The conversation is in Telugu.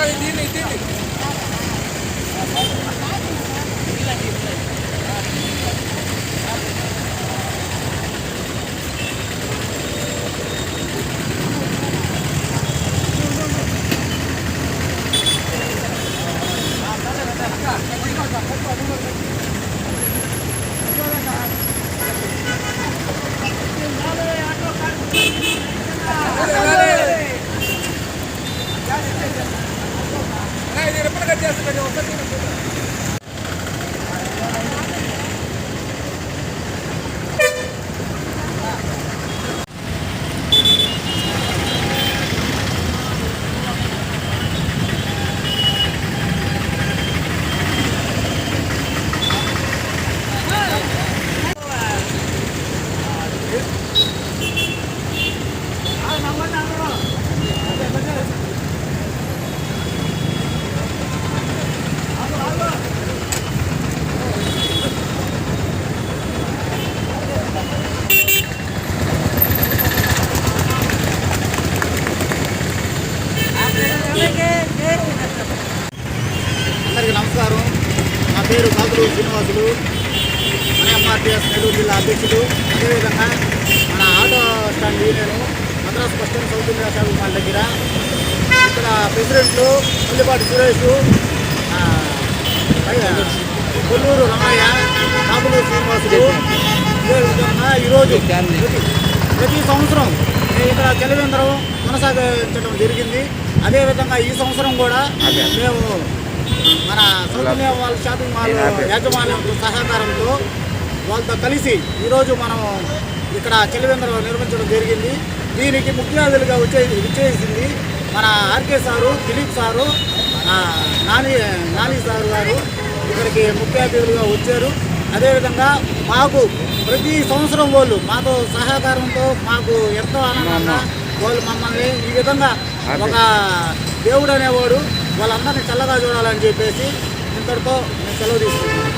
Kaka, hindi na. పేరు కాకులు శ్రీనివాసులు మన ఎంఆర్టీఎస్ నెల్లూరు జిల్లా అధ్యక్షులు. అదేవిధంగా మన auto stand union Madras stand south India mall దగ్గర. ఇక్కడ ప్రెసిడెంట్లు పుల్లిపాటి సురేష్ కొల్లూరు రమయ్య కాకులు శ్రీనివాసులు. అదేవిధంగా ఈరోజు ప్రతి- సంవత్సరం ఇక్కడ చలివేంద్రం కొనసాగించడం జరిగింది. అదేవిధంగా ఈ సంవత్సరం కూడా మేము మన ఇండియా వాళ్ళ షాపింగ్ మాల్ యాజమాన్యం సహకారంతో వాళ్ళతో కలిసి ఈరోజు మనం ఇక్కడ చలివేంద్రం నిర్మించడం జరిగింది. దీనికి ముఖ్య అతిథులుగా వచ్చే విచ్చేసింది మన RK sir Dilip sir Nani Nani sir గారు ఇక్కడికి ముఖ్య అతిథులుగా వచ్చారు. అదేవిధంగా మాకు ప్రతి సంవత్సరం వాళ్ళు మాతో సహకారంతో మాకు ఎంతో ఆనందంగా వాళ్ళు మమ్మల్ని ఈ విధంగా ఒక దేవుడు అనేవాడు వాళ్ళందరినీ చల్లగా చూడాలని చెప్పేసి ఇంతటితో నేను సెలవు తీసుకుంటున్నాను.